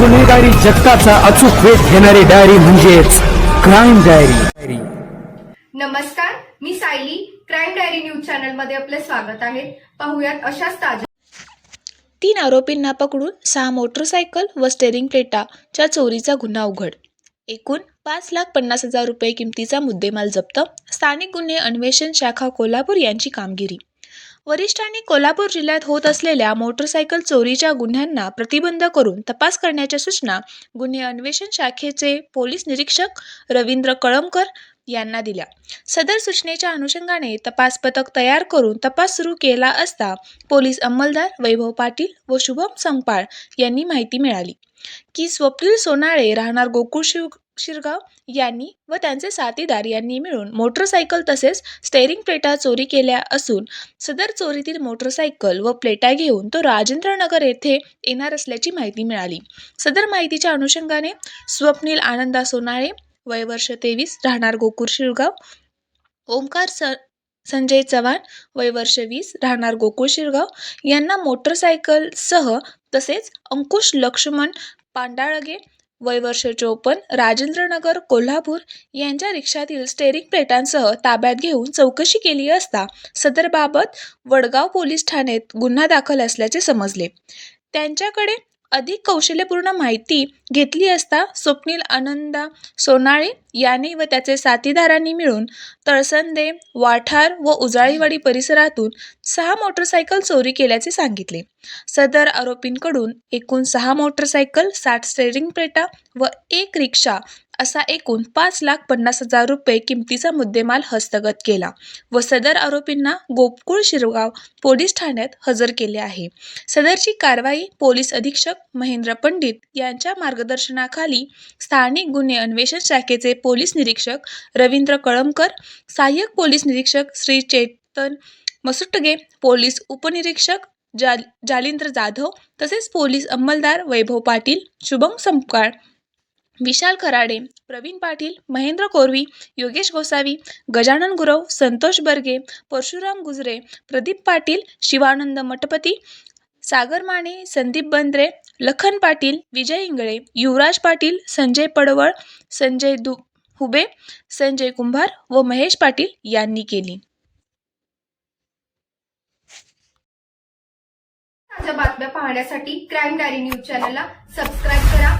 गुन्हेगारी जगताचा अचूक वेध घेणारी डायरी म्हणजेच क्राईम डायरी नमस्कार मी सायली. क्राईम डायरी न्यूज चॅनलमध्ये आपले स्वागत आहे. पाहुयात अशाच ताज्या तीन आरोपींना पकडून सहा मोटरसायकल व स्टेरिंग प्लेटाच्या चोरीचा गुन्हा उघड. एकूण पाच लाख पन्नास हजार रुपये किमतीचा मुद्देमाल जप्त. स्थानिक गुन्हे अन्वेषण शाखा कोल्हापूर यांची कामगिरी. वरिष्ठांनी कोल्हापूर जिल्ह्यात होत असलेल्या मोटरसायकल चोरीच्या गुन्ह्यांना प्रतिबंध करून तपास करण्याच्या सूचना गुन्हे अन्वेषण शाखेचे पोलीस निरीक्षक रवींद्र कळमकर यांना दिल्या. सदर सूचनेच्या अनुषंगाने तपास पथक तयार करून तपास सुरू केला असता पोलीस अंमलदार वैभव पाटील व शुभम संपाळ यांनी माहिती मिळाली. की स्वप्नील सोनाळे राहणार गोकुळ शिव शिरगाव यांनी व त्यांचे साथीदार यांनी मिळून मोटरसायकल तसेच स्टेअरिंग प्लेटा चोरी केल्या असून सदर चोरीतील मोटरसायकल व प्लेटा घेऊन तो राजेंद्रनगर येथे येणार असल्याची माहिती मिळाली. सदर माहितीच्या अनुषंगाने स्वप्नील आनंदा सोनाळे वय वर्ष तेवीस राहणार गोकुळ शिरगाव ओमकार स संजय चव्हाण वय वर्ष वीस राहणार गोकुळ शिरगाव यांना मोटरसायकलसह तसेच अंकुश लक्ष्मण पांडाळगे वय वर्ष चोपन्न राजेंद्रनगर कोल्हापूर यांच्या रिक्षातील स्टेरिंग प्लेटांसह ताब्यात घेऊन चौकशी केली असता सदरबाबत वडगाव पोलीस ठाण्यात गुन्हा दाखल असल्याचे समजले. त्यांच्याकडे अधिक कौशल्यपूर्ण माहिती घेतली असता स्वप्नील आनंदा सोनाळे याने व त्याचे साथीदारांनी मिळून तळसंदे वाठार व उजाळीवाडी परिसरातून सहा मोटरसायकल चोरी केल्याचे सांगितले. सदर आरोपींकडून एकूण सहा मोटरसायकल साठ स्टेरिंग पेटा व एक रिक्षा असा एकूण पाच लाख पन्नास हजार रुपये किमतीचा मुद्देमाल हस्तगत केला व सदर आरोपींना गोकुळ शिरगाव पोलीस ठाण्यात हजर केले आहे. सदरची कारवाई पोलीस अधीक्षक महेंद्र पंडित यांच्या मार्गदर्शनाखाली स्थानिक गुन्हे अन्वेषण शाखेचे पोलीस निरीक्षक रवींद्र कळमकर सहाय्यक पोलीस निरीक्षक श्री चेतन मसुटगे पोलीस उपनिरीक्षक जाल जालिंद्र जाधव तसेच पोलीस अंमलदार वैभव पाटील शुभम संपकाळ विशाल खराडे प्रवीण पाटील महेंद्र कोरवी योगेश गोसावी गजानन गुरव संतोष बर्गे परशुराम गुजरे प्रदीप पाटील शिवानंद मठपती सागर माने संदीप बंद्रे लखन पाटील विजय इंगळे युवराज पाटील संजय पडवळ संजय दु हुबे संजय कुंभार व महेश पाटील यांनी केली. ताज्या बातम्या पाहण्यासाठी क्राईम डायरी न्यूज चॅनलला सबस्क्राईब करा.